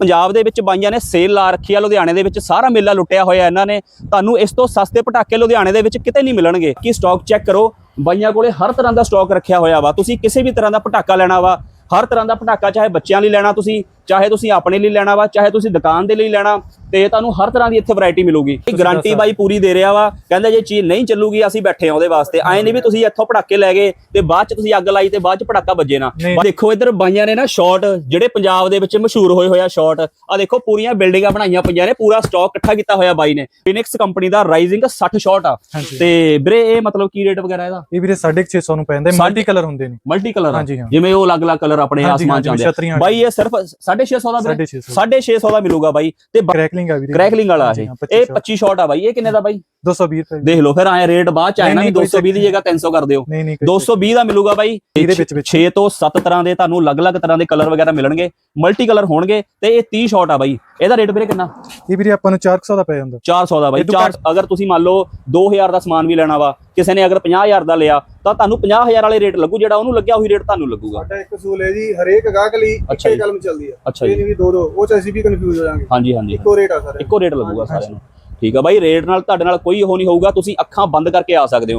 ਪੰਜਾਬ ਦੇ ਵਿੱਚ ਬਾਈਆਂ ਨੇ ਸੇਲ ਲਾ ਰੱਖੀ ਆ, ਲੁਧਿਆਣੇ ਦੇ ਵਿੱਚ ਸਾਰਾ ਮੇਲਾ ਲੁੱਟਿਆ ਹੋਇਆ ਇਹਨਾਂ ਨੇ। ਤੁਹਾਨੂੰ ਇਸ ਤੋਂ ਸਸਤੇ ਪਟਾਕੇ ਲੁਧਿਆਣੇ ਦੇ ਵਿੱਚ ਕਿਤੇ ਨਹੀਂ ਮਿਲਣਗੇ। ਕੀ ਸਟਾਕ ਚੈੱਕ ਕਰੋ? ਬਾਈਆਂ ਕੋਲੇ ਹਰ ਤਰ੍ਹਾਂ ਦਾ ਸਟਾਕ ਰੱਖਿਆ ਹੋਇਆ ਵਾ। ਤੁਸੀਂ ਕਿਸੇ ਵੀ ਤਰ੍ਹਾਂ ਦਾ ਪਟਾਕਾ ਲੈਣਾ ਵਾ, ਹਰ ਤਰ੍ਹਾਂ ਦਾ ਪਟਾਕਾ ਚਾਹੇ ਬੱਚਿਆਂ ਲਈ ਲੈਣਾ ਤੁਸੀਂ, ਚਾਹੇ ਤੁਸੀਂ ਆਪਣੇ ਲਈ ਲੈਣਾ ਵਾ, ਚਾਹੇ ਤੁਸੀਂ ਦੁਕਾਨ ਦੇ ਲਈ ਲੈਣਾ। ਤੇ ਤੁਹਾਨੂੰ ਹਰ ਤਰ੍ਹਾਂ ਦੀ ਇੱਥੇ ਵੈਰਾਈਟੀ ਮਿਲੂਗੀ। ਗਾਰੰਟੀ ਬਾਈ ਪੂਰੀ ਦੇ ਰਿਹਾ ਵਾ। ਕਹਿੰਦਾ ਜੇ ਚੀਜ਼ ਨਹੀਂ ਚੱਲੂਗੀ ਅਸੀਂ ਬੈਠੇ ਆ ਉਹਦੇ ਵਾਸਤੇ। ਐਂ ਨਹੀਂ ਵੀ ਤੁਸੀਂ ਇੱਥੋਂ ਪਟਾਕੇ ਲੈ ਗਏ ਤੇ ਬਾਅਦ ਚ ਤੁਸੀਂ ਅੱਗ ਲਾਈ ਤੇ ਬਾਅਦ ਚ ਪਟਾਕਾ ਵੱਜੇ ਨਾ। ਦੇਖੋ ਇੱਧਰ ਬਾਈਆਂ ਨੇ ਨਾ ਸ਼ਾਟ ਜਿਹੜੇ ਪੰਜਾਬ ਦੇ ਵਿੱਚ ਮਸ਼ਹੂਰ ਹੋਏ ਹੋਇਆ ਸ਼ਾਟ ਆ ਦੇਖੋ ਪੂਰੀਆਂ ਬਿਲਡਿੰਗਾਂ ਬਣਾਈਆਂ ਪਈਆਂ ਨੇ ਪੂਰਾ ਸਟਾਕ ਇਕੱਠਾ ਕੀਤਾ ਹੋਇਆ ਬਾਈ ਨੇ। ਫਿਨਿਕਸ ਕੰਪਨੀ ਦਾ ਰਾਈਜ਼ਿੰਗ 60 ਸ਼ਾਟ ਆ। ਤੇ ਵੀਰੇ ਇਹ ਮਤਲਬ ਕੀ ਰੇਟ ਵਗੈਰਾ ਇਹਦਾ? ਇਹ ਵੀਰੇ 650 ਨੂੰ ਪੈਂਦਾ ਮਲਟੀ ਕਲਰ ਹੁੰਦੇ ਨੇ। Multi colour. ਜਿਵੇਂ ਉਹ ਅਲੱਗ-ਅਲੱਗ ਕਲਰ ਆਪਣੇ ਆਸਮਾਨ ਚ ਆਉਂਦੇ ਬਾਈ ਇਹ ਸਿਰਫ 650 ਦਾ ਵੀਰੇ। 650 650 ਦਾ ਮਿਲੂਗਾ ਬਾਈ। ਤੇ ਕ੍ਰੈਕਲਿੰਗ ਆ ਵੀਰੇ। ਕ੍ਰੈਕਲਿੰਗ ਵਾਲਾ ਇਹ। ਇਹ 25 25 ਸ਼ਾਟ ਆ ਬਾਈ ਇਹ ਕਿੰਨੇ ਦਾ ਬਾਈ? 220 ਰੁਪਏ ਦੇਖ ਲਓ ਫਿਰ ਆਏ ਰੇਟ ਬਾਅਦ ਚ ਆਇਆ ਨਾ ਨਹੀਂ, ਵੀ ਨਹੀਂ, ਕੋਈ 220 ਦੀ ਜਗ੍ਹਾ 300 ਕਰ ਦਿਓ। ਨਹੀਂ ਨਹੀਂ ਕੋਈ 220 ਦਾ ਮਿਲੂਗਾ ਬਾਈ। ਇਹਦੇ ਵਿੱਚ- ਵਿੱਚ। 6 ਤੋਂ 7 ਤਰ੍ਹਾਂ ਦੇ ਤੁਹਾਨੂੰ ਅਲੱਗ-ਅਲੱਗ ਤਰ੍ਹਾਂ ਦੇ ਕਲਰ ਵਗੈਰਾ ਮਿਲਣਗੇ ਮਲਟੀ ਕਲਰ ਹੋਣਗੇ ਤੇ ਇਹ 30 ਸ਼ਾਟ ਆ ਬਾਈ। ਇਹਦਾ ਰੇਟ ਵੀਰੇ ਕਿੰਨਾ? ਇਹ ਵੀਰੇ ਆਪਾਂ ਨੂੰ 400 ਦਾ ਪੈ ਜਾਂਦਾ। 400 ਦਾ ਬਾਈ। ਇਹ ਤੋਂ 4 ਅਗਰ ਤੁਸੀਂ ਮੰਨ ਲਓ 2000 ਦਾ ਸਮਾਨ ਵੀ ਲੈਣਾ ਵਾ ਕਿਸੇ ਨੇ ਅਗਰ 50000 ਦਾ ਲਿਆ ਤਾਂ ਤੁਹਾਨੂੰ 50000 ਵਾਲੇ ਰੇਟ ਲੱਗੂ ਜਿਹੜਾ ਉਹਨੂੰ ਲੱਗਿਆ ਉਹੀ ਰੇਟ ਤੁਹਾਨੂੰ ਲੱਗੂਗਾ। ਸਾਡਾ ਇੱਕ ਅਸੂਲ ਹੈ ਜੀ ਹਰੇਕ ਗਾਹਕ ਲਈ ਇੱਕੇ। ਕਲਮ ਚੱਲਦੀ ਹੈ ਇਹ ਨਹੀਂ ਵੀ ਦੋ ਦੋ ਉਹ ਚ ਅਸੀਂ ਵੀ ਕਨਫਿਊਜ਼ ਹੋ ਜਾਾਂਗੇ ਹਾਂਜੀ ਹਾਂਜੀ। ਇੱਕੋ ਰੇਟ ਆ ਸਾਰੇ ਇੱਕੋ ਰੇਟ ਲੱਗੂਗਾ ਸਾਰਿਆਂ ਨੂੰ। ਠੀਕ ਆ ਬਾਈ, ਰੇਟ ਨਾਲ ਤੁਹਾਡੇ ਨਾਲ ਕੋਈ ਉਹ ਨਹੀਂ ਹੋਊਗਾ, ਤੁਸੀਂ ਅੱਖਾਂ ਬੰਦ ਕਰਕੇ ਆ ਸਕਦੇ ਹੋ।